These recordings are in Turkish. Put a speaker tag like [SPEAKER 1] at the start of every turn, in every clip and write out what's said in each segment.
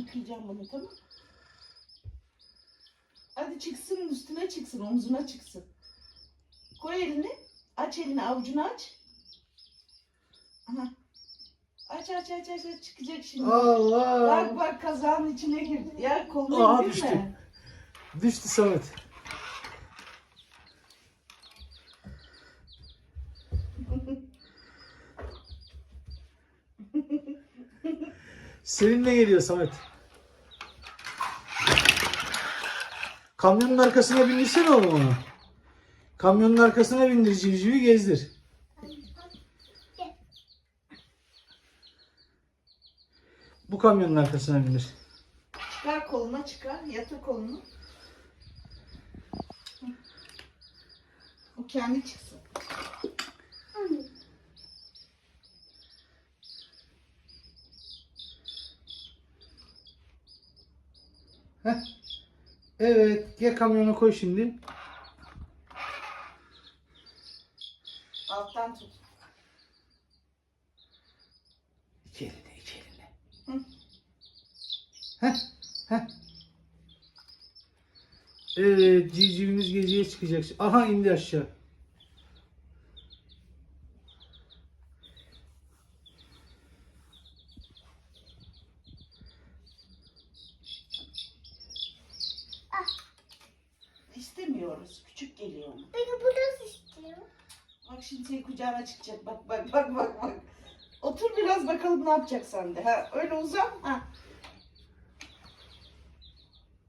[SPEAKER 1] Yıkayacağım bunu tamam Hadi çıksın üstüne çıksın omzuna çıksın. Koy elini. Aç elini avucunu aç. Aha. Aç aç aç aç, aç. çıkacak şimdi.
[SPEAKER 2] Allah.
[SPEAKER 1] Bak bak kazağın içine girdi. Ya kolunu
[SPEAKER 2] Aha,
[SPEAKER 1] indirme.
[SPEAKER 2] düştü. Düştü Samet. Senin ne geliyor Samet? Kamyonun arkasına bindirsene oğlum onu. Kamyonun arkasına bindir civcivi gezdir. Bu kamyonun arkasına bindir.
[SPEAKER 1] Çıkar koluna çıkar. Yatır kolunu. O kendi çıksın.
[SPEAKER 2] Heh. Evet, gel kamyona koy şimdi.
[SPEAKER 1] Alttan tut.
[SPEAKER 2] İki eline, iki eline.
[SPEAKER 1] Hı.
[SPEAKER 2] Heh, heh. Evet, civcivimiz geziye çıkacak. Aha indi aşağı.
[SPEAKER 1] İstemiyoruz. Küçük geliyor ona.
[SPEAKER 3] Peki bu nasıl istiyor?
[SPEAKER 1] Bak şimdi senin kucağına çıkacak. Bak bak bak bak bak. Otur biraz bakalım ne yapacak sende. Ha öyle uzan. Ha.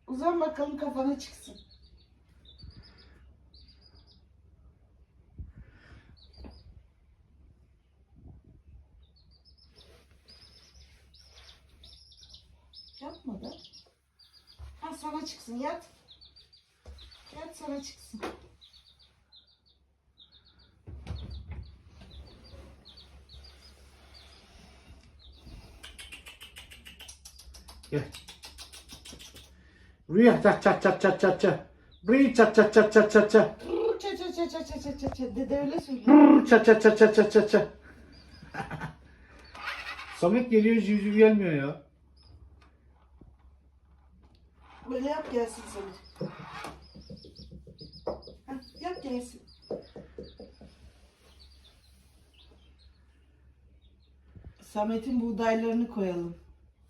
[SPEAKER 1] Uzan bakalım kafana çıksın. Yapma da. Ha sana çıksın yat. Yat sana çıksın.
[SPEAKER 2] Gel. Rüya çat çat çat çat çat çat. Rüya çat çat çat çat çat çat.
[SPEAKER 1] Brrr, Ça ça ça ça ça ça ça ça. Dede öyle söylüyor.
[SPEAKER 2] Brrr, Çat çat çat çat çat çat çat. Samet geliyor civciv gelmiyor ya.
[SPEAKER 1] Böyle yap gelsin sana. Gelsin. Samet'in buğdaylarını koyalım.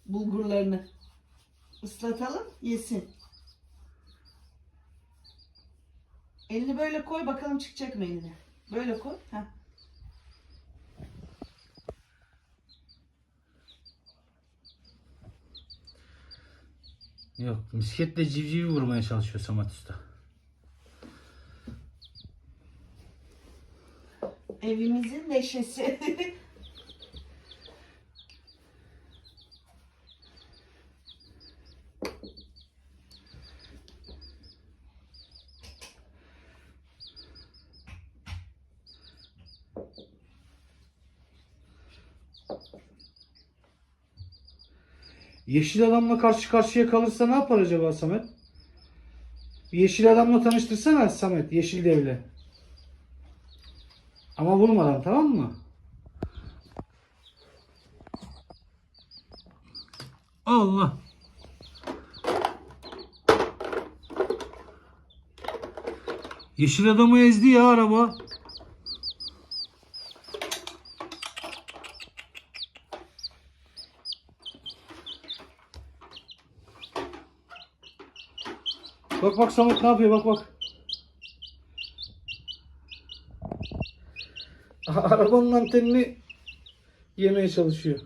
[SPEAKER 1] Bulgurlarını. Islatalım, yesin. Elini böyle koy bakalım çıkacak mı eline. Böyle koy. Heh.
[SPEAKER 2] Yok misketle civcivi vurmaya çalışıyor Samet Usta.
[SPEAKER 1] Evimizin neşesi.
[SPEAKER 2] Yeşil adamla karşı karşıya kalırsa ne yapar acaba Samet? Yeşil adamla tanıştırsana Samet yeşil devle. Ama vurmadan tamam mı? Allah. Yeşil adamı ezdi ya araba. Bak bak Samet ne yapıyor bak bak. Arabanın antenini yemeye çalışıyor.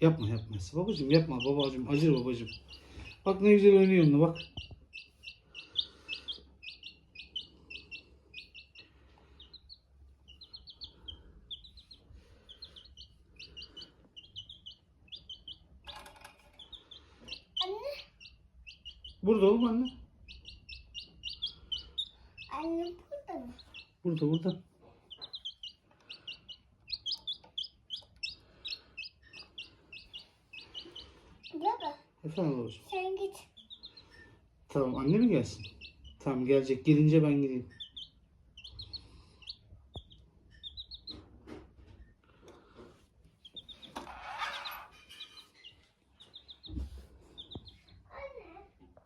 [SPEAKER 2] Yapma yapma. Babacım yapma babacım. Acır babacım. Bak ne güzel oynuyor onunla bak.
[SPEAKER 3] Anne,
[SPEAKER 2] Burada oğlum anne.
[SPEAKER 3] anne burada mı?
[SPEAKER 2] Burada burada.
[SPEAKER 3] Baba,
[SPEAKER 2] Efendim babacım.
[SPEAKER 3] sen git.
[SPEAKER 2] Tamam anne mi gelsin? Tamam gelecek. Gelince ben gideyim.